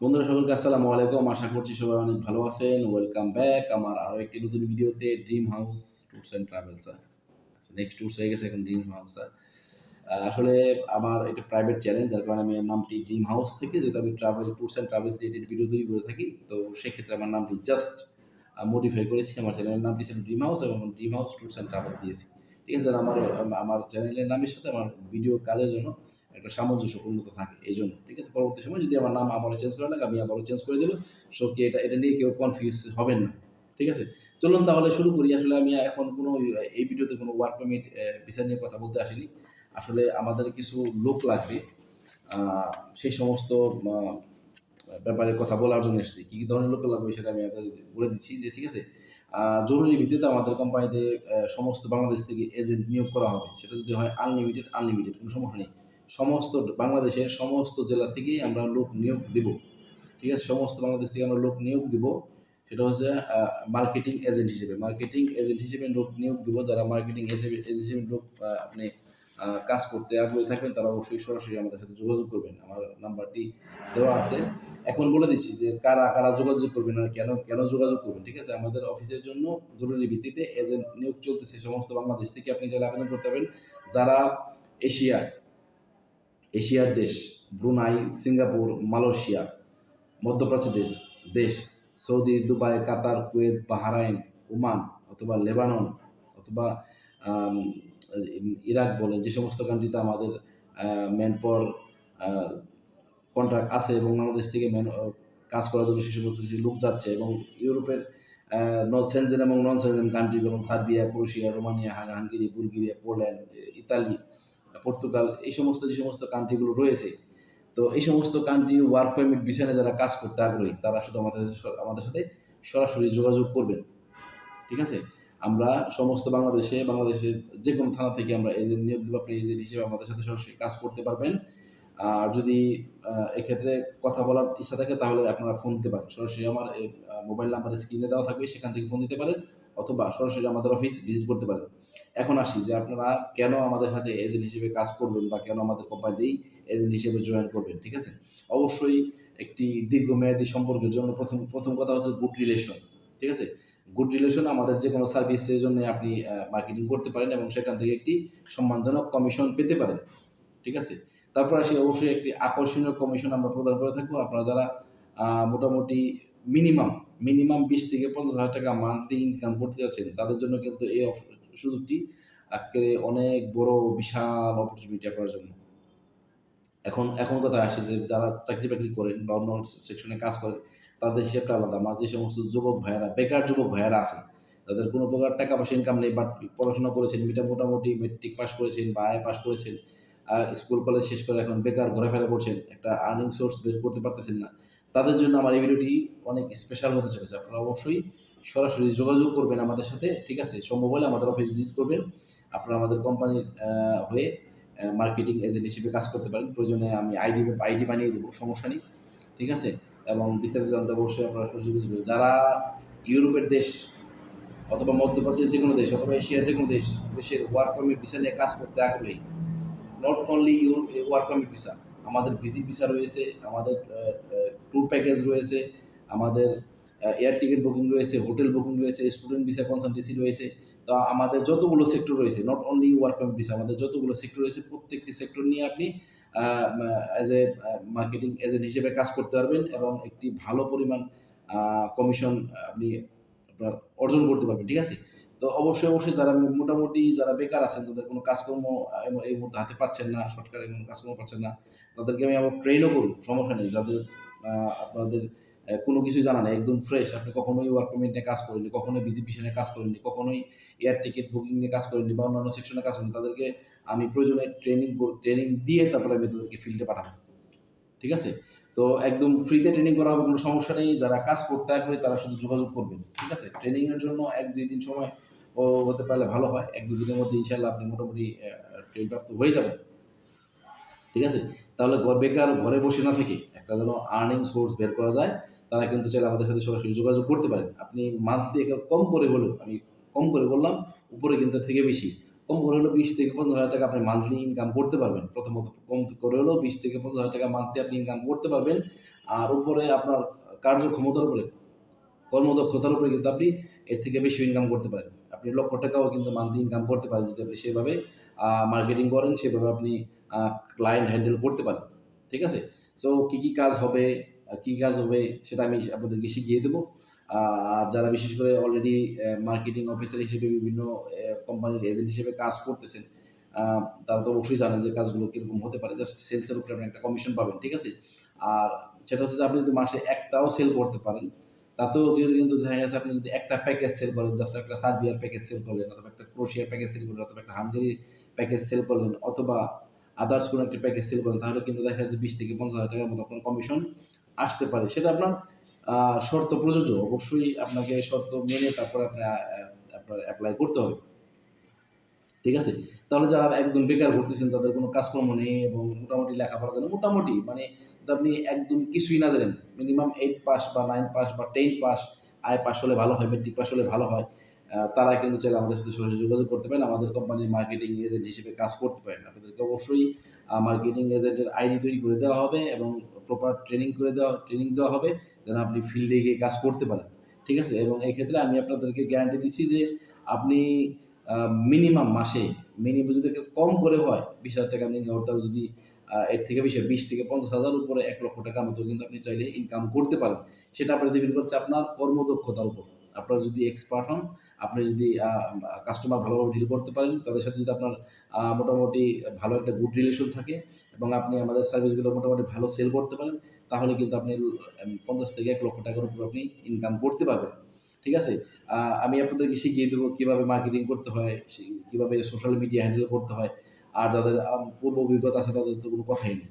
বন্ধুরা সকলকে আসসালামু আলাইকুম। আশা করছি সবাই অনেক ভালো আছেন। ওয়েলকাম ব্যাক আমার আরও একটি নতুন ভিডিওতে dream house tours and travels next tours হয়ে গেছে এখন ড্রিম হাউস আসলে আমার এটা প্রাইভেট চ্যানেল যার কারণে আমি নামটি ড্রিম হাউস থেকে, যেহেতু আমি travel tours and travels related video তৈরি করে থাকি, তো সেক্ষেত্রে আমার নামটি জাস্ট মডিফাই করেছি। আমার চ্যানেলের নামটি ছিল ড্রিম হাউস এবং dream house tours and travels দিয়েছি। ঠিক আছে আমার আমার চ্যানেলের নামের সাথে আমার ভিডিও কাজের জন্য একটা সামঞ্জস্যপূর্ণত থাকে এই জন্য ঠিক আছে? পরবর্তী সময় যদি আমার নাম আবারও চেঞ্জ করা লাগে, আমি আবারও চেঞ্জ করে দেবো। সো কি এটা এটা নিয়ে কেউ কনফিউজ হবেন না, ঠিক আছে? চলুন তাহলে শুরু করি। আসলে আমি এখন কোনো, এই ভিডিওতে কোনো ওয়ার্ক পারমিট ভিসা নিয়ে কথা বলতে আসিনি। আসলে আমাদের কিছু লোক লাগবে সেই সমস্ত ব্যাপারে কথা বলার জন্য এসেছি। কী কী ধরনের লোক লাগবে সেটা আমি আপনাদের বলে দিচ্ছি যে, ঠিক আছে? জরুরি ভিত্তিতে আমাদের কোম্পানিতে সমস্ত বাংলাদেশ থেকে এজেন্ট নিয়োগ করা হবে। সেটা যদি হয় আনলিমিটেড আনলিমিটেড কোনো সমস্যা নেই। সমস্ত বাংলাদেশের সমস্ত জেলা থেকেই আমরা লোক নিয়োগ দেব। ঠিক আছে? সমস্ত বাংলাদেশ থেকে আমরা লোক নিয়োগ দেব। সেটা হচ্ছে মার্কেটিং এজেন্ট হিসেবে। মার্কেটিং এজেন্ট হিসেবে লোক নিয়োগ দেব। যারা মার্কেটিং হিসেবে হিসেবে লোক আপনি কাজ করতে আগ্রহী থাকবেন, তারা অবশ্যই সরাসরি আমাদের সাথে যোগাযোগ করবেন। আমার নাম্বারটি দেওয়া আছে। এখন বলে দিচ্ছি যে কারা কারা যোগাযোগ করবেন আর কেন কেন যোগাযোগ করবেন? ঠিক আছে? আমাদের অফিসের জন্য জরুরি ভিত্তিতে এজেন্ট নিয়োগ চলতেছে সমস্ত বাংলাদেশ থেকে। আপনি যারা আবেদন করতে পারবেন। যারা এশিয়া এশিয়ার দেশ, ব্রুনাই, সিঙ্গাপুর, মালয়েশিয়া, মধ্যপ্রাচ্য দেশ দেশ, Saudi, Dubai, Qatar, Kuwait, Bahrain, Oman অথবা লেবানন অথবা ইরাক বলে যে সমস্ত কান্ট্রিতে আমাদের ম্যান পাওয়ার কন্ট্রাক্ট আছে এবং বাংলাদেশ থেকে ম্যান কাজ করার জন্য সে সমস্ত লোক যাচ্ছে এবং ইউরোপের সেনজেন এবং নন সেনজেন কান্ট্রি যেমন Serbia Croatia Romania Hunga- Hungary Bulgaria, Poland Italy Portugal, এই সমস্ত যে সমস্ত কান্ট্রিগুলো রয়েছে, তো এই সমস্ত কান্ট্রি ওয়ার্ক পারমিট বিষয়ে যারা কাজ করতে আগ্রহী, তারা শুধু আমাদের আমাদের সাথে সরাসরি যোগাযোগ করবেন। ঠিক আছে? আমরা সমস্ত বাংলাদেশে, বাংলাদেশের যে কোনো থানা থেকে আমরা এজেন্ট নিয়োগ দেবো, আপনি এজেন্ট হিসেবে আমাদের সাথে সরাসরি কাজ করতে পারবেন। আর যদি এক্ষেত্রে কথা বলার ইচ্ছা থাকে, তাহলে আপনারা ফোন দিতে পারেন। সরাসরি আমার মোবাইল নাম্বার স্ক্রিনে দেওয়া থাকবে, সেখান থেকে ফোন দিতে পারেন, অথবা সরাসরি আমাদের অফিস ভিজিট করতে পারেন। এখন আসি যে আপনারা কেন আমাদের সাথে এজেন্ট হিসেবে কাজ করবেন বা কেন আমাদের কোম্পানিতেই এজেন্ট হিসেবে জয়েন করবেন, ঠিক আছে? অবশ্যই একটি দীর্ঘমেয়াদী সম্পর্কের জন্য প্রথম প্রথম কথা হচ্ছে গুড রিলেশন ঠিক আছে? গুড রিলেশন আমাদের যে কোনো সার্ভিসের জন্য আপনি মার্কেটিং করতে পারেন এবং সেখান থেকে একটি সম্মানজনক কমিশন পেতে পারেন, ঠিক আছে? তারপর আসি অবশ্যই একটি আকর্ষণীয় কমিশন আমরা প্রদান করে থাকব। আপনারা যারা মোটামুটি মিনিমাম মিনিমাম বিশ থেকে পঞ্চাশ হাজার টাকা মান্থলি ইনকাম করতে যাচ্ছেন, তাদের জন্য কিন্তু এই সুযোগটি একেবারে অনেক বড়, বিশাল অপরচুনিটি আপনার জন্য। এখন এখন কথা আসে যে যারা চাকরি বাকরি করেন বা অন্য সেকশনে কাজ করেন, তাদের হিসেবটা আলাদা। আমার যে সমস্ত যুবক ভাইয়েরা, বেকার যুবক ভাইয়েরা আছেন, তাদের কোনো প্রকার টাকা পয়সা ইনকাম নেই বাট পড়াশোনা করেছেন মিটা মোটামুটি মেট্রিক পাস করেছেন বা আয় পাস করেছেন স্কুল কলেজ শেষ করে এখন বেকার, ঘোরাফেরা করছেন, একটা আর্নিং সোর্স বের করতে পারতেছেন না। তাদের জন্য আমার এই ভিডিওটি অনেক স্পেশাল হতে চলেছে। আপনারা অবশ্যই সরাসরি যোগাযোগ করবেন আমাদের সাথে, ঠিক আছে? সম্ভব হলে আমাদের অফিস ভিজিট করবেন। আপনারা আমাদের কোম্পানির হয়ে মার্কেটিং এজেন্ট হিসেবে কাজ করতে পারেন। প্রয়োজনে আমি আইডি আইডি বানিয়ে দেবো, সমস্যা নেই, ঠিক আছে? এবং বিস্তারিত জানতে অবশ্যই আপনারা সুযোগ দেবেন যারা ইউরোপের দেশ অথবা মধ্যপ্রাচ্যের যে কোনো দেশ অথবা এশিয়ার যে কোনো দেশ, দেশের ওয়ার্ক পারমিট ভিসা নিয়ে কাজ করতে আগ্রহী not only work permit visa আমাদের ভিজি ভিসা রয়েছে, আমাদের ট্যুর প্যাকেজ রয়েছে, আমাদের এয়ার টিকিট বুকিং রয়েছে হোটেল বুকিং রয়েছে স্টুডেন্ট ভিসা কনসালটেন্সি রয়েছে। তো আমাদের যতগুলো সেক্টর রয়েছে not only work permit visa আমাদের যতগুলো সেক্টর রয়েছে, প্রত্যেকটি সেক্টর নিয়ে আপনি অ্যাজ এ মার্কেটিং এজেন্ট হিসেবে কাজ করতে পারবেন এবং একটি ভালো পরিমাণ কমিশন আপনি আপনার অর্জন করতে পারবেন, ঠিক আছে? তো অবশ্যই অবশ্যই যারা মোটামুটি যারা বেকার আছেন, তাদের কোনো কাজকর্ম এই- মুহূর্তে হাতে পাচ্ছেন না সরকারি কোনো কাজকর্ম পাচ্ছেন না, তাদেরকে আমি আবার ট্রেনও করব, সমস্যা নেই। যাদের আপনাদের কোনো কিছুই জানা নেই, একদম ফ্রেশ আপনি কখনোই ওয়ার্ক পারমিট নিয়ে কাজ করেননি, কখনোই বিজিপি নিয়ে কাজ করেননি, কখনোই এয়ার টিকিট বুকিং নিয়ে কাজ করেননি বা অন্যান্য সেকশনে কাজ করেন তাদেরকে আমি প্রয়োজনে ট্রেনিং ট্রেনিং দিয়ে তারপরে আমি তাদেরকে ফিল্ডে পাঠাবো। ঠিক আছে? তো একদম ফ্রিতে ট্রেনিং করা হবে, কোনো সমস্যা নেই। যারা কাজ করতে আগ্রহী, তারা শুধু যোগাযোগ করবেন। ঠিক আছে? ট্রেনিংয়ের জন্য এক, দুই দিন সময় ও, হতে পারলে ভালো হয়। এক, দুই দিনের মধ্যে ইনশাল্লাহ আপনি মোটামুটি ট্রেন প্রাপ্ত হয়ে যাবেন। ঠিক আছে? তাহলে বেকার ঘরে বসে না থেকে একটা যেন আর্নিং সোর্স বের করা যায়। তারা কিন্তু চাইলে আমাদের সাথে সরাসরি যোগাযোগ করতে পারেন। আপনি মান্থলি কম করে হলেও, আমি কম করে বললাম, উপরে কিন্তু থেকে বেশি। কম করে হলেও বিশ থেকে পঞ্চাশ হাজার টাকা আপনি মান্থলি ইনকাম করতে পারবেন। প্রথমত কম করে হলেও বিশ থেকে পঞ্চাশ হাজার টাকা মান্থলি আপনি ইনকাম করতে পারবেন। আর উপরে আপনার কার্যক্ষমতার উপরে, কর্মদক্ষতার উপরে কিন্তু আপনি এর থেকে বেশি ইনকাম করতে পারেন। আপনি লক্ষ টাকাও কিন্তু মান্থলি ইনকাম করতে পারেন যদি আপনি সেভাবে মার্কেটিং করেন, সেভাবে আপনি ক্লায়েন্ট হ্যান্ডেল করতে পারেন। ঠিক আছে? সো কী কী কাজ হবে কী কাজ হবে সেটা আমি আপনাদেরকে শিখিয়ে দেবো। আর যারা বিশেষ করে অলরেডি মার্কেটিং অফিসার হিসেবে বিভিন্ন কোম্পানির এজেন্ট হিসেবে কাজ করতেছেন তারা তো অবশ্যই জানেন যে কাজগুলো কীরকম হতে পারে। জাস্ট সেলসের উপরে আপনি একটা কমিশন পাবেন, ঠিক আছে? আর সেটা হচ্ছে যে আপনি যদি মাসে একটাও সেল করতে পারেন, তাতেও কিন্তু দেখা গেছে আপনি যদি একটা প্যাকেজ সেল করেন জাস্ট একটা সার্বিয়ার প্যাকেজ সেল করলেন, অথবা একটা ক্রোশিয়ার প্যাকেজ সেল করলেন, অথবা একটা হাঙ্গেরির প্যাকেজ সেল করলেন, অথবা আদার্স কোনো একটা প্যাকেজ সেল করলেন, তাহলে কিন্তু দেখা যাচ্ছে বিশ থেকে পঞ্চাশ হাজার টাকার মতো আপনার কমিশন আসতে পারে। সেটা আপনার শর্ত প্রযোজ্য। অবশ্যই আপনাকে শর্ত মেনে তারপরে আপনি আপনার অ্যাপ্লাই করতে হবে। ঠিক আছে? তাহলে যারা একদম বেকার ঘুরতেছেন তাদের কোনো কাজকর্ম নেই এবং মোটামুটি লেখাপড়া জানেন মোটামুটি মানে আপনি একদম কিছুই না জানেন মিনিমাম এইট পাস বা নাইন পাস বা টেন পাস আই পাস হলে ভালো হয় মেট্রিক পাস হলে ভালো হয় তারা কিন্তু চাইলে আমাদের সাথে সরাসরি যোগাযোগ করতে পারেন। আমাদের কোম্পানির মার্কেটিং এজেন্ট হিসেবে কাজ করতে পারেন। আপনাদেরকে অবশ্যই মার্কেটিং এজেন্টের আইডি তৈরি করে দেওয়া হবে এবং প্রপার ট্রেনিং করে দেওয়া ট্রেনিং দেওয়া হবে যেন আপনি ফিল্ডে গিয়ে কাজ করতে পারেন। ঠিক আছে? এবং এই ক্ষেত্রে আমি আপনাদেরকে গ্যারান্টি দিচ্ছি যে আপনি মিনিমাম মাসে মিনিমাম যদি কম করে হয়, বিশ হাজার টাকা আপনি ইনকাম যদি এর থেকে বেশি বিশ থেকে পঞ্চাশ হাজার উপরে এক লক্ষ টাকার মতো কিন্তু আপনি চাইলে ইনকাম করতে পারেন। সেটা আপনার ডিপেন্ড করছে আপনার কর্মদক্ষতার উপর। আপনার যদি এক্সপার্ট হন, আপনি যদি কাস্টমার ভালোভাবে ডিল করতে পারেন, তাদের সাথে যদি আপনার মোটামুটি ভালো একটা গুড রিলেশন থাকে এবং আপনি আমাদের সার্ভিসগুলো মোটামুটি ভালো সেল করতে পারেন, তাহলে কিন্তু আপনি পঞ্চাশ থেকে এক লক্ষ টাকার উপর আপনি ইনকাম করতে পারবেন। ঠিক আছে? আমি আপনাদেরকে শিখিয়ে দেবো কীভাবে মার্কেটিং করতে হয় কীভাবে সোশ্যাল মিডিয়া হ্যান্ডেল করতে হয়, আর যাদের পূর্ব অভিজ্ঞতা আছে তাদের তো কোনো কথাই নেই।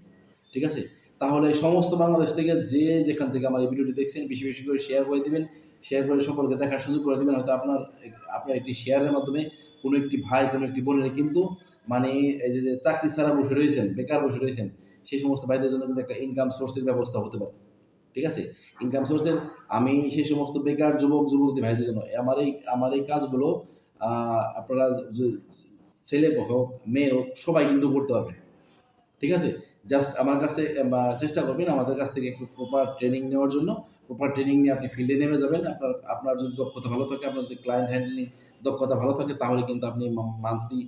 ঠিক আছে? তাহলে সমস্ত বাংলাদেশ থেকে যে যেখান থেকে আমার এই ভিডিওটি দেখছেন, বেশি বেশি করে শেয়ার করে দিবেন শেয়ার করে সকলকে দেখার সুযোগ করে দিবেন। হয়তো আপনার আপনার একটি শেয়ারের মাধ্যমে কোনো একটি ভাই, কোনো একটি বোনের কিন্তু মানে এই যে চাকরি ছাড়া বসে রয়েছেন, বেকার বসে রয়েছেন সেই সমস্ত ভাইদের জন্য কিন্তু একটা ইনকাম সোর্সের ব্যবস্থা হতে পারে। ঠিক আছে? ইনকাম সোর্সের আমি সেই সমস্ত বেকার যুবক, যুবতী ভাইদের জন্য আমার এই আমার এই কাজগুলো আপনারা ছেলে হোক, মেয়ে হোক, সবাই কিন্তু করতে পারবেন। ঠিক আছে? জাস্ট আমার কাছে চেষ্টা করবেন আমাদের কাছ থেকে একটু প্রপার ট্রেনিং নেওয়ার জন্য। প্রপার ট্রেনিং নিয়ে আপনি ফিল্ডে নেমে যাবেন। আপনার আপনার যদি দক্ষতা ভালো থাকে, আপনার যদি ক্লায়েন্ট হ্যান্ডলিং দক্ষতা ভালো থাকে, তাহলে কিন্তু আপনি মান্থলি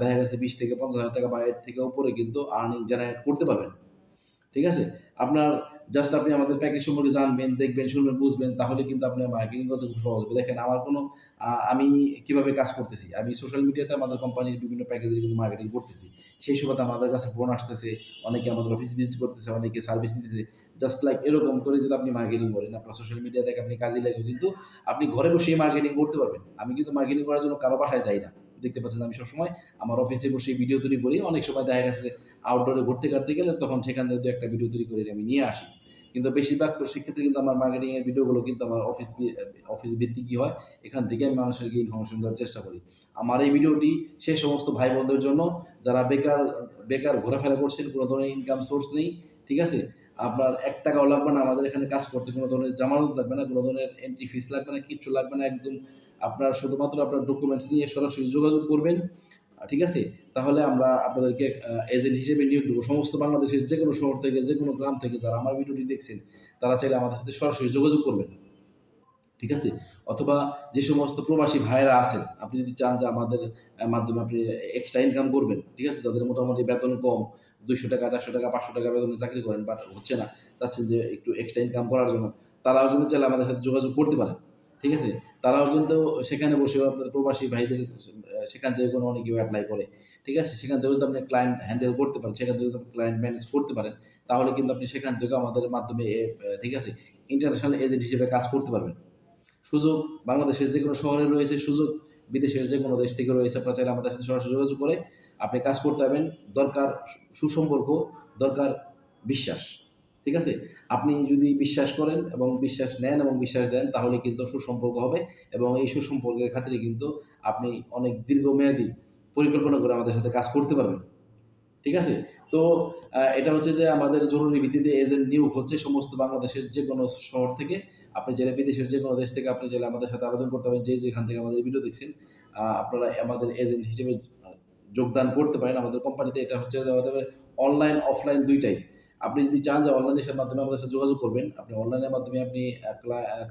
দেখা গেছে বিশ থেকে পঞ্চাশ হাজার টাকা বা এর থেকে উপরে কিন্তু আর্নিং জেনারেট করতে পারবেন। ঠিক আছে? আপনার জাস্ট আপনি আমাদের প্যাকেজ সম্পর্কে জানবেন, দেখবেন, শুনবেন, বুঝবেন, তাহলে কিন্তু আপনার মার্কেটিং করতে খুব সহজ হবে দেখেন, আমার কোনো আমি কীভাবে কাজ করতেছি? আমি সোশ্যাল মিডিয়াতে আমাদের কোম্পানির বিভিন্ন প্যাকেজের কিন্তু মার্কেটিং করতেছি। সেই সময় আমাদের কাছে ফোন আসতেছে, অনেকে আমাদের অফিস ভিজিট করতেছে, অনেকে সার্ভিস নিতেছে। জাস্ট লাইক এরকম করে যদি আপনি মার্কেটিং করেন, আপনার সোশ্যাল মিডিয়া থেকে আপনি কাজে লাগে কিন্তু আপনি ঘরে বসেই মার্কেটিং করতে পারবেন। আমি কিন্তু মার্কেটিং করার জন্য কারও বাসায় যাই না। দেখতে পাচ্ছেন আমি সবসময় আমার অফিসে বসে ভিডিও তৈরি করি। অনেক সময় দেখা গেছে আউটডোরে ঘুরতে কাটতে গেলে তখন সেখান থেকে একটা ভিডিও তৈরি করে আমি নিয়ে আসি। কিন্তু বেশিরভাগ সেক্ষেত্রে কিন্তু আমার মার্কেটিং এর ভিডিওগুলো কিন্তু আমার অফিস অফিস ভিত্তিক কি হয়। এখান থেকে আমি মানুষেরকে ইনফরমেশন দেওয়ার চেষ্টা করি। আমার এই ভিডিওটি সে সমস্ত ভাই বোনদের জন্য, যারা বেকার বেকার ঘোরাফেরা করছেন, কোনো ধরনের ইনকাম সোর্স নেই, ঠিক আছে? আপনার এক টাকাও লাগবে না, আমাদের এখানে কাজ করতে কোনো ধরনের জামানত লাগবে না, কোনো ধরনের এন্ট্রি ফিস লাগবে না, কিচ্ছু লাগবে না, একদম আপনার শুধুমাত্র আপনার ডকুমেন্টস নিয়ে সরাসরি যোগাযোগ করবেন। ঠিক আছে? তাহলে আমরা আপনাদেরকে এজেন্ট হিসেবে নিয়োগ দেবো। সমস্ত বাংলাদেশের যে কোনো শহর থেকে যে কোনো গ্রাম থেকে যারা আমার ভিডিওটি দেখছেন, তারা চাইলে আমাদের সাথে সরাসরি যোগাযোগ করবেন। ঠিক আছে? অথবা যে সমস্ত প্রবাসী ভাইয়েরা আছেন, আপনি যদি চান যে আমাদের মাধ্যমে আপনি এক্সট্রা ইনকাম করবেন, ঠিক আছে? যাদের মোটামুটি বেতন কম, দুইশো টাকা, চারশো টাকা, পাঁচশো টাকা বেতনে চাকরি করেন বাট হচ্ছে না। চাচ্ছেন যে একটু এক্সট্রা ইনকাম করার জন্য, তারাও কিন্তু চাইলে আমাদের সাথে যোগাযোগ করতে পারেন। ঠিক আছে? তারাও কিন্তু সেখানে বসেও আপনাদের প্রবাসী ভাইদের সেখান থেকে কোনো অনেকেও অ্যাপ্লাই করে। ঠিক আছে? সেখান থেকে যদি আপনি ক্লায়েন্ট হ্যান্ডেল করতে পারেন, সেখান থেকে যদি আপনি ক্লায়েন্ট ম্যানেজ করতে পারেন, তাহলে কিন্তু আপনি সেখান থেকে আমাদের মাধ্যমে ঠিক আছে? ইন্টারন্যাশনাল এজেন্ট হিসেবে কাজ করতে পারবেন। সুযোগ বাংলাদেশের যে কোনো শহরে রয়েছে, সুযোগ বিদেশের যে কোনো দেশ থেকে রয়েছে, আপনারা চাইলে আমাদের সাথে সরাসরি যোগাযোগ করে আপনি কাজ করতে পারবেন। দরকার সুসম্পর্ক, দরকার বিশ্বাস। ঠিক আছে? আপনি যদি বিশ্বাস করেন এবং বিশ্বাস নেন এবং বিশ্বাস দেন, তাহলে কিন্তু সুসম্পর্ক হবে এবং এই সুসম্পর্কের খাতিরে কিন্তু আপনি অনেক দীর্ঘমেয়াদী পরিকল্পনা করে আমাদের সাথে কাজ করতে পারবেন। ঠিক আছে? তো এটা হচ্ছে যে আমাদের জরুরি ভিত্তিতে এজেন্ট নিয়োগ হচ্ছে সমস্ত বাংলাদেশের যে কোনো শহর থেকে। আপনি চাইলে বিদেশের যে কোনো দেশ থেকে আপনি চাইলে আমাদের সাথে আবেদন করতে পারেন। যে যেখান থেকে আমাদের ভিডিও দেখছেন আপনারা আমাদের এজেন্ট হিসেবে যোগদান করতে পারেন। আমাদের কোম্পানিতে এটা হচ্ছে অনলাইন অফলাইন দুইটাই। আপনি যদি চান যে অনলাইনের মাধ্যমে আমাদের সাথে যোগাযোগ করবেন, আপনি অনলাইনের মাধ্যমে আপনি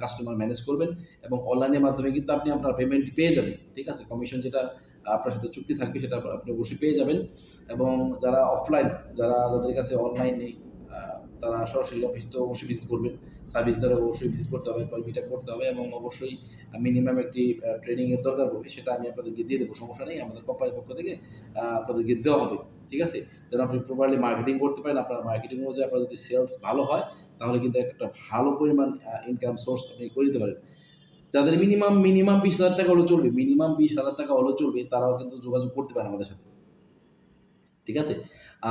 কাস্টমার ম্যানেজ করবেন এবং অনলাইনের মাধ্যমে কিন্তু আপনি আপনার পেমেন্ট পেয়ে যাবেন, ঠিক আছে? কমিশন যেটা আপনার সাথে চুক্তি থাকবে সেটা আপনি অবশ্যই পেয়ে যাবেন এবং যারা অফলাইন যারা যাদের কাছে অনলাইন নেই তারা সরাসরি অফিস তো অবশ্যই ভিজিট করবেন। সার্ভিস দ্বারা অবশ্যই ভিজিট করতে হবে, একবার মিট করতে হবে এবং অবশ্যই মিনিমাম একটি ট্রেনিংয়ের দরকার পড়বে, সেটা আমি আপনাদেরকে দিয়ে দেবো, সমস্যা নেই, আমাদের কোম্পানির পক্ষ থেকে আপনাদেরকে দেওয়া হবে, ঠিক আছে? যেন আপনি প্রপারলি মার্কেটিং করতে পারেন, আপনার মার্কেটিং অনুযায়ী আপনার যদি সেলস ভালো হয়, তাহলে কিন্তু একটা ভালো পরিমাণ ইনকাম সোর্স আপনি করে দিতে পারেন। যাদের মিনিমাম মিনিমাম বিশ হাজার টাকা হলেও চলবে মিনিমাম বিশ হাজার টাকা হলেও চলবে, তারাও কিন্তু যোগাযোগ করতে পারেন আমাদের সাথে। ঠিক আছে?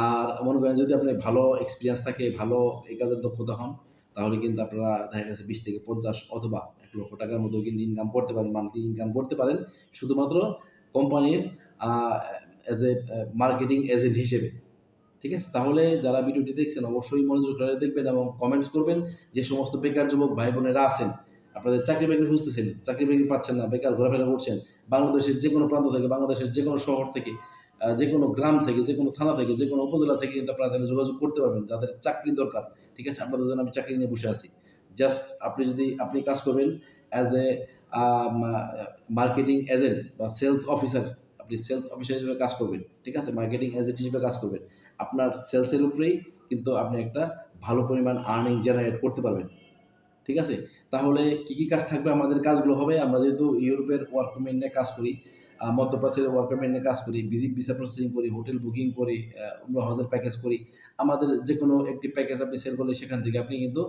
আর মনে করেন যদি আপনার ভালো এক্সপিরিয়েন্স থাকে, ভালো এই কাজের দক্ষতা হন তাহলে কিন্তু আপনারা দেখা গেছে বিশ থেকে পঞ্চাশ অথবা এক লক্ষ টাকার মতো কিন্তু ইনকাম করতে পারেন মান্থলি ইনকাম করতে পারেন। শুধুমাত্র কোম্পানির অ্যাজ এ মার্কেটিং এজেন্ট হিসেবে। ঠিক আছে? তাহলে যারা ভিডিওটি দেখছেন অবশ্যই মনোযোগ করে দেখবেন এবং কমেন্টস করবেন যে সমস্ত বেকার যুবক ভাই বোনেরা আছেন, আপনাদের চাকরি বাকরি খুঁজতেছেন, চাকরি বাকরি পাচ্ছেন না, বেকার ঘোরাফেরা করছেন, বাংলাদেশের যে কোনো প্রান্ত থেকে, বাংলাদেশের যে কোনো শহর থেকে যে কোনো গ্রাম থেকে যে কোনো থানা থেকে যে কোনো উপজেলা থেকে কিন্তু আপনারা চাইলে যোগাযোগ করতে পারবেন। যাদের চাকরি দরকার, ঠিক আছে? আপনাদের জন্য আমি চাকরি নিয়ে বসে আছি। জাস্ট আপনি যদি, আপনি কাজ করবেন অ্যাজ এ মার্কেটিং এজেন্ট বা সেলস অফিসার আপনি সেলস অফিসার হিসেবে কাজ করবেন, ঠিক আছে? মার্কেটিং এজেন্ট হিসেবে কাজ করবেন। আপনার সেলসের উপরেই কিন্তু আপনি একটা ভালো পরিমাণ আর্নিং জেনারেট করতে পারবেন, ঠিক আছে? তাহলে কি কি কাজ থাকবে? আমাদের কাজগুলো হবে। আমরা যেহেতু ইউরোপের ওয়ার্কমেন্ট নিয়ে কাজ করি মধ্যপ্রাচ্যের ওয়ার্ক পেমেন্ট নিয়ে কাজ করি ভিজিট ভিসা প্রসেসিং করি হোটেল বুকিং করি উমরা হজের প্যাকেজ করি। আমাদের যে কোনো একটি প্যাকেজ আপনি সেল করলে সেখান থেকে আপনি কিন্তু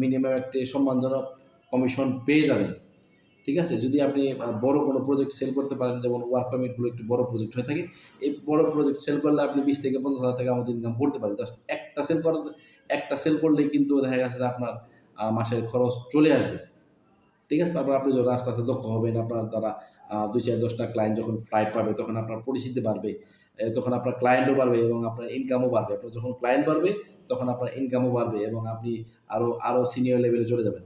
মিনিমাম একটি সম্মানজনক কমিশন পেয়ে যাবেন। ঠিক আছে? যদি আপনি বড় কোনো প্রজেক্ট সেল করতে পারেন, যেমন ওয়ার্ক পারমিটগুলো একটু বড় প্রজেক্ট হয়ে থাকে, এই বড় প্রজেক্ট সেল করলে আপনি বিশ থেকে পঞ্চাশ হাজার টাকা আমাদের ইনকাম করতে পারেন। জাস্ট একটা সেল করার, একটা সেল করলেই কিন্তু দেখা গেছে যে আপনার মাসের খরচ চলে আসবে। ঠিক আছে? তারপর আপনি যখন আস্তে আস্তে দক্ষ হবেন, আপনার দ্বারা দুই চার দশটা ক্লায়েন্ট যখন ফ্লাইট পাবে, তখন আপনার পরিচিতি বাড়বে তখন আপনার ক্লায়েন্টও বাড়বে এবং আপনার ইনকামও বাড়বে। আপনার যখন ক্লায়েন্ট বাড়বে, তখন আপনার ইনকামও বাড়বে এবং আপনি আরও আরও সিনিয়র লেভেলে চলে যাবেন।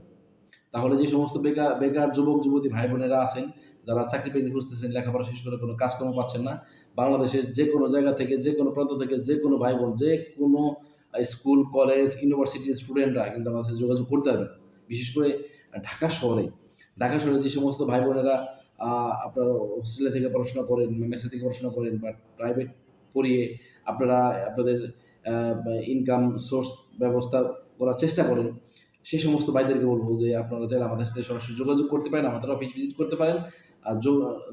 তাহলে যে সমস্ত বেকার বেকার যুবক, যুবতী ভাই বোনেরা আছেন, যারা চাকরি বাকরি খুঁজতেছেন, লেখাপড়া শেষ করে কোনো কাজকর্ম পাচ্ছেন না, বাংলাদেশের যে কোনো জায়গা থেকে, যে কোনো প্রান্ত থেকে, যে কোনো ভাই বোন, যে কোনো স্কুল কলেজ ইউনিভার্সিটির স্টুডেন্টরা কিন্তু আমাদের সাথে যোগাযোগ করতে পারবেন। বিশেষ করে ঢাকা শহরে ঢাকা শহরে যে সমস্ত ভাই বোনেরা আপনার হোস্টেলে থেকে পড়াশোনা করেন মেসে থেকে পড়াশোনা করেন বা প্রাইভেট পড়িয়ে আপনারা আপনাদের ইনকাম সোর্স ব্যবস্থা করার চেষ্টা করেন। সেই সমস্ত ভাইদেরকে বলব যে আপনারা চাইলে আমাদের সাথে সরাসরি যোগাযোগ করতে পারেন, আমাদের অফিস ভিজিট করতে পারেন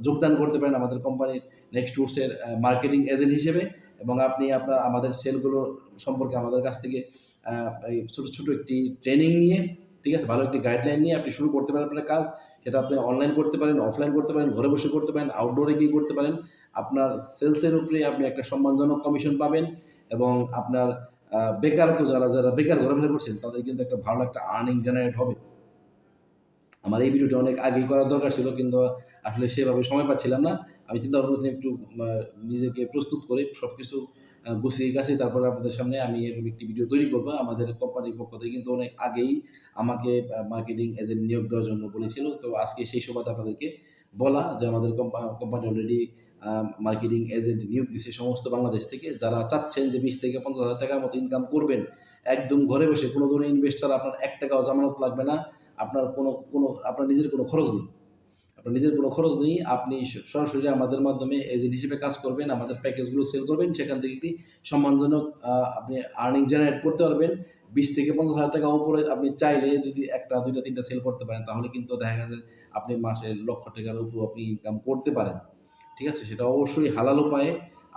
যোগদান করতে পারেন আমাদের কোম্পানির নেক্সট টুরসের মার্কেটিং এজেন্ট হিসেবে এবং আপনি আপনার, আমাদের সেলগুলো সম্পর্কে আমাদের কাছ থেকে ছোটো ছোটো একটি ট্রেনিং নিয়ে, ঠিক আছে? ভালো একটি গাইডলাইন নিয়ে আপনি শুরু করতে পারেন আপনার কাজ। সেটা আপনি অনলাইন করতে পারেন অফলাইন করতে পারেন, ঘরে বসে করতে পারেন আউটডোরে গিয়ে করতে পারেন, আপনার সেলসের উপরে আপনি একটা সম্মানজনক কমিশন পাবেন এবং আপনার বেকারত্ব যারা যারা বেকার ঘোরাফেরা করছেন, তাদের কিন্তু একটা ভালো একটা আর্নিং জেনারেট হবে। আমার এই ভিডিওটি অনেক আগেই করার দরকার ছিল, কিন্তু আসলে সেভাবে সময় পাচ্ছিলাম না। আমি চিন্তা ভাবনা করছিলাম একটু নিজেকে প্রস্তুত করে সব কিছু গুছিয়ে গেছে, তারপরে আপনাদের সামনে আমি এরকম একটি ভিডিও তৈরি করব। আমাদের কোম্পানির পক্ষ থেকে কিন্তু অনেক আগেই আমাকে মার্কেটিং এজেন্ট নিয়োগ দেওয়ার জন্য বলেছিল। তো আজকে সেই সুবাদে আপনাদেরকে বলা যে আমাদের কোম্পানি অলরেডি মার্কেটিং এজেন্ট নিয়োগ দিচ্ছে সমস্ত বাংলাদেশ থেকে। যারা চাচ্ছেন যে বিশ থেকে পঞ্চাশ হাজার টাকার মতো ইনকাম করবেন, একদম ঘরে বসে কোনো ধরনের ইনভেস্ট ছাড়া আপনার এক টাকাও জামানত লাগবে না। আপনার কোনো কোনো, আপনার নিজের কোনো খরচ নেই। নিজের কোনো খরচ নেই, আপনি সরাসরি আমাদের মাধ্যমে এজেন্ট হিসেবে কাজ করবেন, আমাদের প্যাকেজগুলো সেল করবেন, সেখান থেকে একটি সম্মানজনক আপনি আর্নিং জেনারেট করতে পারবেন। বিশ থেকে পঞ্চাশ হাজার টাকা উপরে আপনি চাইলে যদি একটা, দুইটা, তিনটা সেল করতে পারেন, তাহলে কিন্তু দেখা গেছে আপনি মাসে লক্ষ টাকার উপর আপনি ইনকাম করতে পারেন। ঠিক আছে? সেটা অবশ্যই হালাল উপায়ে।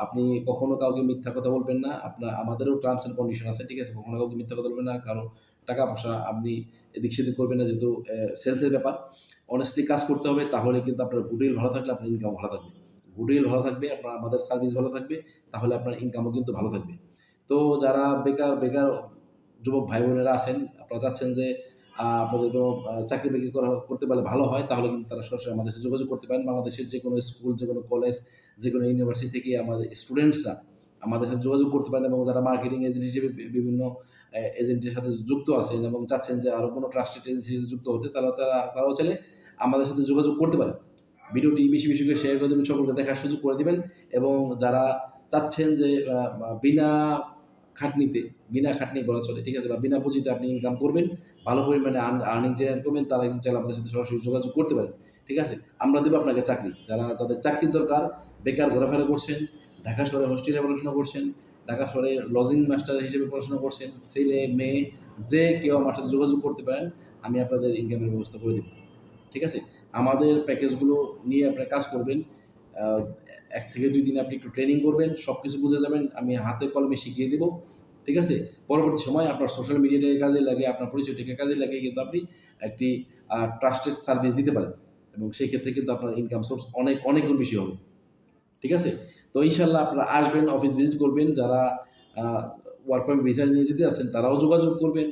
আপনি কখনো কাউকে মিথ্যা কথা বলবেন না। আপনার, আমাদেরও টার্মস অ্যান্ড কন্ডিশন আছে, ঠিক আছে? কখনো কাউকে মিথ্যা কথা বলবেন না। কারও টাকা পয়সা আপনি এদিক সেদিক করবেন না, যেহেতু সেলসের ব্যাপার। অনেস্টলি কাজ করতে হবে, তাহলে কিন্তু আপনার গুডউইল ভালো থাকলে আপনার ইনকাম ভালো থাকবে। গুডউইল ভালো থাকবে, আপনার আমাদের সার্ভিস ভালো থাকবে, তাহলে আপনার ইনকামও কিন্তু ভালো থাকবে। তো যারা বেকার বেকার যুবক ভাই বোনেরা আছেন, আপনারা চাচ্ছেন যে আপনাদের কোনো চাকরি বাকরি করা, করতে পারলে ভালো হয়, তাহলে কিন্তু তারা সরাসরি আমাদের সাথে যোগাযোগ করতে পারেন। বাংলাদেশের যে কোনো স্কুল যে কোনো কলেজ যে কোনো ইউনিভার্সিটি থেকে আমাদের স্টুডেন্টসরা আমাদের সাথে যোগাযোগ করতে পারেন এবং যারা মার্কেটিং এজেন্ট হিসেবে বিভিন্ন এজেন্টের সাথে যুক্ত আছেন এবং চাচ্ছেন যে আরও কোনো ট্রাস্টেড এজেন্সির সাথে যুক্ত হতে, তাহলে তারা, তারাও চাইলে আমাদের সাথে যোগাযোগ করতে পারেন। ভিডিওটি বেশি বেশি করে শেয়ার করে দেবেন, সকলকে দেখার সুযোগ করে দেবেন এবং যারা চাচ্ছেন যে বিনা খাটনিতে, বিনা খাটনি বলা চলে, ঠিক আছে? বা বিনা পুঁজিতে আপনি ইনকাম করবেন, ভালো পরিমাণে আর্নিং জেনারেট করবেন, তারা কিন্তু চাইলে আমাদের সাথে সরাসরি যোগাযোগ করতে পারেন, ঠিক আছে? আমরা দেবো আপনাকে চাকরি। যারা, যাদের চাকরির দরকার, বেকার, ঘোরাফেরা করছেন, ঢাকা শহরে হোস্টেলে পড়াশোনা করছেন, ঢাকা শহরে লজিং মাস্টার হিসেবে পড়াশোনা করছেন, ছেলে, মেয়ে, যে কেউ আমার সাথে যোগাযোগ করতে পারেন, আমি আপনাদের ইনকামের ব্যবস্থা করে দেবো। ঠিক আছে? আমাদের প্যাকেজগুলো নিয়ে আপনি কাজ করবেন। এক থেকে দুই দিন আপনি একটু ট্রেনিং করবেন সব কিছু বুঝে যাবেন, আমি হাতে কলমে শিখিয়ে দেবো, ঠিক আছে? পরবর্তী সময় আপনার সোশ্যাল মিডিয়াটাকে কাজে লাগে আপনার পরিচয়টাকে কাজে লাগে কিন্তু আপনি একটি ট্রাস্টেড সার্ভিস দিতে পারেন এবং সেই ক্ষেত্রে কিন্তু আপনার ইনকাম সোর্স অনেক অনেক বেশি হবে। ঠিক আছে? তো ইনশাল্লাহ আপনারা আসবেন অফিস ভিজিট করবেন, যারা ওয়ার্ক পয়েন্ট ভিসা নিয়ে যেতে আছেন তারাও যোগাযোগ করবেন।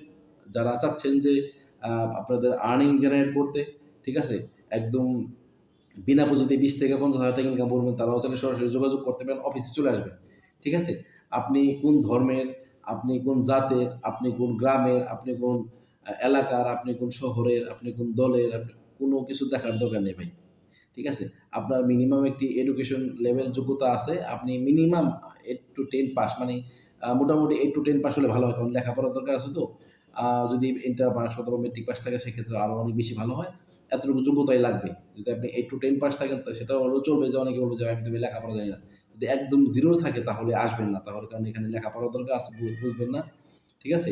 যারা চাচ্ছেন যে আপনাদের আর্নিং জেনারেট করতে ঠিক আছে? একদম বিনা পুঁজিতে বিশ থেকে পঞ্চাশ হাজার টাকা ইনকাম করবেন, তারাও চাইলে সরাসরি যোগাযোগ করতে পারেন অফিসে চলে আসবেন, ঠিক আছে? আপনি কোন ধর্মের, আপনি কোন জাতের, আপনি কোন গ্রামের, আপনি কোন এলাকার, আপনি কোন শহরের, আপনি কোন দলের, আপনি, কোনো কিছু দেখার দরকার নেই ভাই, ঠিক আছে? আপনার মিনিমাম একটি এডুকেশন লেভেল যোগ্যতা আছে, আপনি minimum eight to ten pass মানে মোটামুটি এইট টু টেন পাস হলে ভালো হয়, কারণ লেখাপড়ার দরকার আছে তো যদি ইন্টার পাস অথবা মেট্রিক পাস থাকে, সেক্ষেত্রে আরও অনেক বেশি ভালো হয়। এতটুকু যোগ্যতাই লাগবে। যদি আপনি এইট টু টেন পাস থাকেন, তো সেটাও হলেও চলবে যে অনেকে বলবে যে আমি তুমি লেখাপড়া জানি না। যদি একদম জিরো থাকে, তাহলে আসবেন না। তাহলে কারণ এখানে লেখাপড়ার দরকার আছে বুঝবেন না। ঠিক আছে?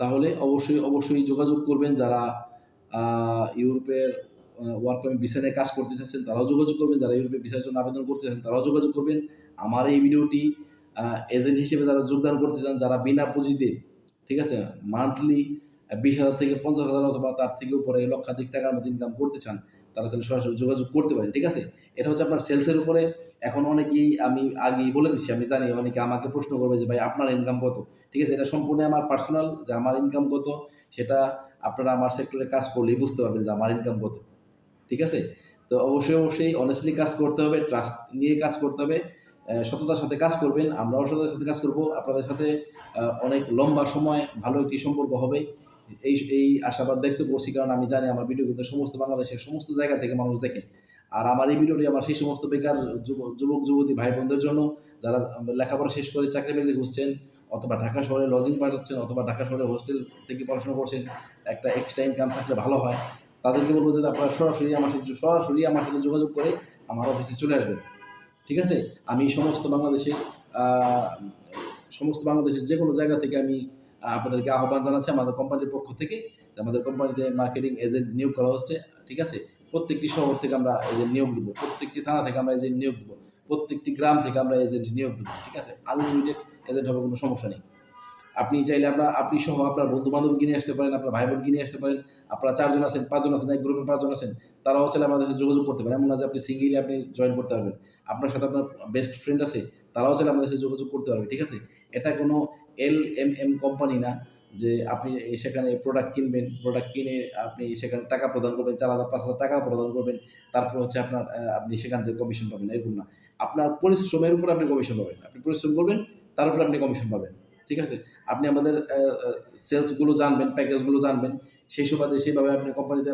তাহলে অবশ্যই অবশ্যই যোগাযোগ করবেন। যারা ইউরোপের ওয়ার্ক পারমিট ভিসা কাজ করতে চাচ্ছেন, তারাও যোগাযোগ করবেন। যারা ইউরোপের ভিসার জন্য আবেদন করতে চাচ্ছেন, তারাও যোগাযোগ করবেন। আমার এই ভিডিওটি এজেন্ট হিসেবে যারা যোগদান করতে চান, যারা বিনা পুঁজিতে, ঠিক আছে? মান্থলি বিশ হাজার থেকে পঞ্চাশ হাজার অথবা তার থেকে উপরে লক্ষাধিক টাকার মতো ইনকাম করতে চান, তারা তাহলে সরাসরি যোগাযোগ করতে পারেন, ঠিক আছে? এটা হচ্ছে আপনার সেলসের উপরে। এখন অনেকেই আমি আগেই বলে দিচ্ছি, আমি জানি অনেকে আমাকে প্রশ্ন করবে যে, ভাই, আপনার ইনকাম কত? ঠিক আছে, এটা সম্পূর্ণ আমার পার্সোনাল যে আমার ইনকাম কত, সেটা আপনারা আমার সেক্টরে কাজ করলেই বুঝতে পারবেন যে আমার ইনকাম কত, ঠিক আছে? তো অবশ্যই অবশ্যই অনেস্টলি কাজ করতে হবে ট্রাস্ট নিয়ে কাজ করতে হবে সততার সাথে কাজ করবেন, আমরাও সততার সাথে কাজ করব, আপনাদের সাথে অনেক লম্বা সময়, ভালো একটি সম্পর্ক হবে। এই এই আশাবাদ ব্যক্ত করছি, কারণ আমি জানি আমার ভিডিও কিন্তু সমস্ত বাংলাদেশের সমস্ত জায়গা থেকে মানুষ দেখে। আর আমার এই ভিডিওটি আমার সেই সমস্ত বেকার যুবক, যুবতী ভাই বোনদের জন্য, যারা লেখাপড়া শেষ করে চাকরি বাকরি খুঁজছেন, অথবা ঢাকা শহরে লজিং পাঠাচ্ছেন, অথবা ঢাকা শহরে হোস্টেল থেকে পড়াশোনা করছেন, একটা এক্সট্রা ইনকাম থাকলে ভালো হয়, তাদেরকে বলব যে আপনারা সরাসরি আমার সাথে সরাসরি আমার সাথে যোগাযোগ করে আমার অফিসে চলে আসবেন। ঠিক আছে? আমি সমস্ত বাংলাদেশের সমস্ত বাংলাদেশের যে কোনো জায়গা থেকে আমি আপনাদেরকে আহ্বান জানাচ্ছি আমাদের কোম্পানির পক্ষ থেকে আমাদের কোম্পানিতে মার্কেটিং এজেন্ট নিয়োগ করা হচ্ছে, ঠিক আছে? প্রত্যেকটি শহর থেকে আমরা এজেন্ট নিয়োগ দিব, প্রত্যেকটি থানা থেকে আমরা এজেন্ট নিয়োগ দেবো, প্রত্যেকটি গ্রাম থেকে আমরা এজেন্ট নিয়োগ দেবো, ঠিক আছে? আনলিমিটেড এজেন্ট হবে, কোনো সমস্যা নেই। আপনি চাইলে আপনার, আপনি সহ আপনার বন্ধু বান্ধব কিনে আসতে পারেন, আপনার ভাই বোন কিনে আসতে পারেন, আপনারা চারজন আছেন, পাঁচজন আছেন, এক গ্রুপে পাঁচজন আছেন, তারাও চাইলে আমাদের সাথে যোগাযোগ করতে পারেন। এমন না যে আপনি সিঙ্গেলি আপনি জয়েন করতে পারবেন। আপনার সাথে আপনার বেস্ট ফ্রেন্ড আছে, তারাও চাইলে আমাদের সাথে যোগাযোগ করতে পারবে, ঠিক আছে? এটা কোনো এল এম এম কোম্পানি না, যে আপনি সেখানে প্রোডাক্ট কিনবেন প্রোডাক্ট কিনে আপনি সেখানে টাকা প্রদান করবেন, চার হাজার, পাঁচ হাজার টাকা প্রদান করবেন, তারপর হচ্ছে আপনার আপনি সেখান থেকে কমিশন পাবেন, এরকম না। আপনার পরিশ্রমের উপর আপনি কমিশন পাবেন আপনি পরিশ্রম করবেন, তার উপর আপনি কমিশন পাবেন, ঠিক আছে? আপনি আমাদের সেলসগুলো জানবেন প্যাকেজগুলো জানবেন, সেই সুবাদে সেইভাবে আপনি কোম্পানিতে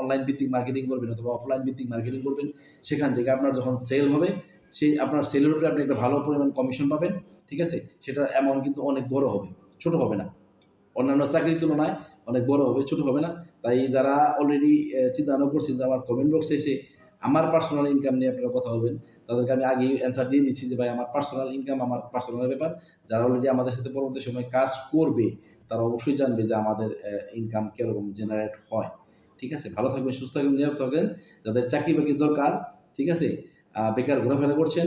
অনলাইন ভিত্তিক মার্কেটিং করবেন অথবা অফলাইন ভিত্তিক মার্কেটিং করবেন, সেখান থেকে আপনার যখন সেল হবে, সেই আপনার সেলের উপরে আপনি একটা ভালো পরিমাণ কমিশন পাবেন। ঠিক আছে? সেটার অ্যামাউন্ট কিন্তু অনেক বড় হবে, ছোট হবে না। অন্যান্য চাকরির তুলনায় অনেক বড় হবে, ছোট হবে না। তাই যারা অলরেডি চিন্তা ভাবনা করছেন যে আমার কমেন্ট বক্সে এসে আমার পার্সোনাল ইনকাম নিয়ে আপনারা কথা বলবেন, তাদেরকে আমি আগেই অ্যান্সার দিয়ে দিচ্ছি যে ভাই, আমার পার্সোনাল ইনকাম আমার পার্সোনাল ব্যাপার। যারা অলরেডি আমাদের সাথে পরবর্তী সময় কাজ করবে, তারা অবশ্যই জানবে যে আমাদের ইনকাম কীরকম জেনারেট হয়। ঠিক আছে? ভালো থাকবেন, সুস্থ থাকবেন, নিরাপদ থাকবেন। যাদের চাকরি বাকরি দরকার, ঠিক আছে? বেকার ঘোরাফেরা করছেন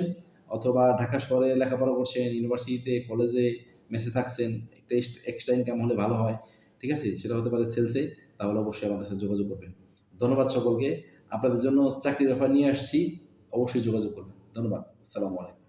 অথবা ঢাকা শহরে লেখাপড়া করছেন ইউনিভার্সিটিতে কলেজে মেসে থাকছেন, একটা এক্সট্রা ইনকাম হলে ভালো হয়, ঠিক আছে? সেটা হতে পারে সেলসে তাহলে অবশ্যই আমাদের সাথে যোগাযোগ করবেন। ধন্যবাদ সকলকে। আপনাদের জন্য চাকরির অফার নিয়ে আসছি, অবশ্যই যোগাযোগ করবেন। ধন্যবাদ। আসসালামু আলাইকুম।